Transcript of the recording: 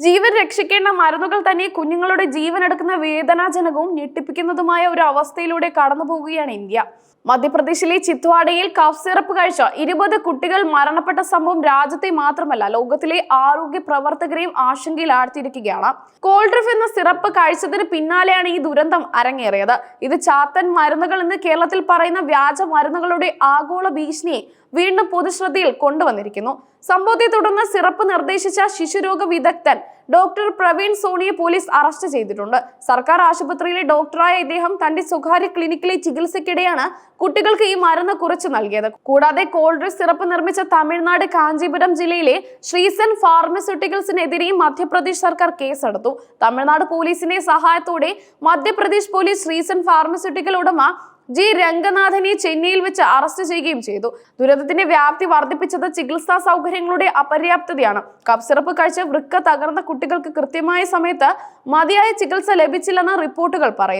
ജീവൻ രക്ഷിക്കേണ്ട മരുന്നുകൾ തന്നെ കുഞ്ഞുങ്ങളുടെ ജീവൻ എടുക്കുന്ന വേദനാജനകവും ഞെട്ടിപ്പിക്കുന്നതുമായ ഒരു അവസ്ഥയിലൂടെ കടന്നു ഇന്ത്യ. മധ്യപ്രദേശിലെ ചിത്വാഡയിൽ കഫ് സിറപ്പ് കഴിച്ച ഇരുപത് കുട്ടികൾ മരണപ്പെട്ട സംഭവം രാജ്യത്തെ മാത്രമല്ല ലോകത്തിലെ ആരോഗ്യ പ്രവർത്തകരെയും ആശങ്കയിലാഴ്ത്തിയിരിക്കുകയാണ്. കോൾഡ്രിഫ് എന്ന സിറപ്പ് കഴിച്ചതിന് പിന്നാലെയാണ് ഈ ദുരന്തം അരങ്ങേറിയത്. ഇത് ചാത്തൻ മരുന്നുകൾ എന്ന് കേരളത്തിൽ പറയുന്ന വ്യാജ മരുന്നുകളുടെ ആഗോള ഭീഷണിയെ വീണ്ടും പൊതുശ്രദ്ധയിൽ കൊണ്ടുവന്നിരിക്കുന്നു. സംഭവത്തെ തുടർന്ന് സിറപ്പ് നിർദ്ദേശിച്ച ശിശുരോഗ വിദഗ്ധൻ ഡോക്ടർ പ്രവീൺ സോണിയെ പോലീസ് അറസ്റ്റ് ചെയ്തിട്ടുണ്ട്. സർക്കാർ ആശുപത്രിയിലെ ഡോക്ടറായ ഇദ്ദേഹം തന്റെ സ്വകാര്യ ക്ലിനിക്കിലെ ചികിത്സയ്ക്കിടെയാണ് കുട്ടികൾക്ക് ഈ മരുന്ന് കുറിച്ച് നൽകിയത്. കൂടാതെ കോൾഡ് സിറപ്പ് നിർമ്മിച്ച തമിഴ്നാട് കാഞ്ചീപുരം ജില്ലയിലെ ശ്രീസൻ ഫാർമസ്യൂട്ടിക്കൽസിനെതിരെയും മധ്യപ്രദേശ് സർക്കാർ കേസെടുത്തു. തമിഴ്നാട് പോലീസിന്റെ സഹായത്തോടെ മധ്യപ്രദേശ് പോലീസ് ശ്രീസൻ ഫാർമസ്യൂട്ടിക്കൽ ഉടമ ജി രംഗനാഥനെ ചെന്നൈയിൽ വെച്ച് അറസ്റ്റ് ചെയ്യുകയും ചെയ്തു. ദുരന്തത്തിന്റെ വ്യാപ്തി വർദ്ധിപ്പിച്ചത് ചികിത്സാ സൗകര്യങ്ങളുടെ അപര്യാപ്തതയാണ്. കപ്പ് സിറപ്പ് കഴിച്ച് വൃക്ക തകർന്ന കുട്ടികൾക്ക് കൃത്യമായ സമയത്ത് മതിയായ ചികിത്സ ലഭിച്ചില്ലെന്ന് റിപ്പോർട്ടുകൾ പറയുന്നു.